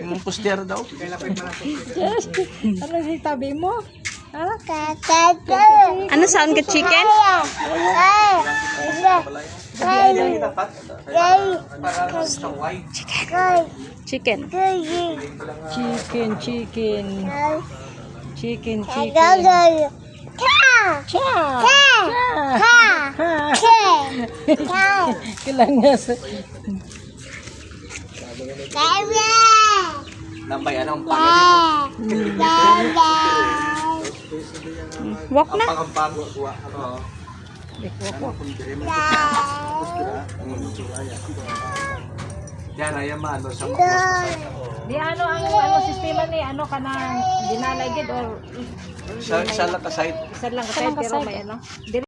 Yung poster daw. Chicken? Chicken. Chicken, chicken. Chicken, chicken. Cha! Kailangan sa... Lambay, anong pangit? Walk na. Pang-ampang, ano? Yan, ayan man, ano, sa mga Di ano ang ano sistema ni ano ka na dinaligid or Sa, sa lang ka side. isa lang kasi pero may ano.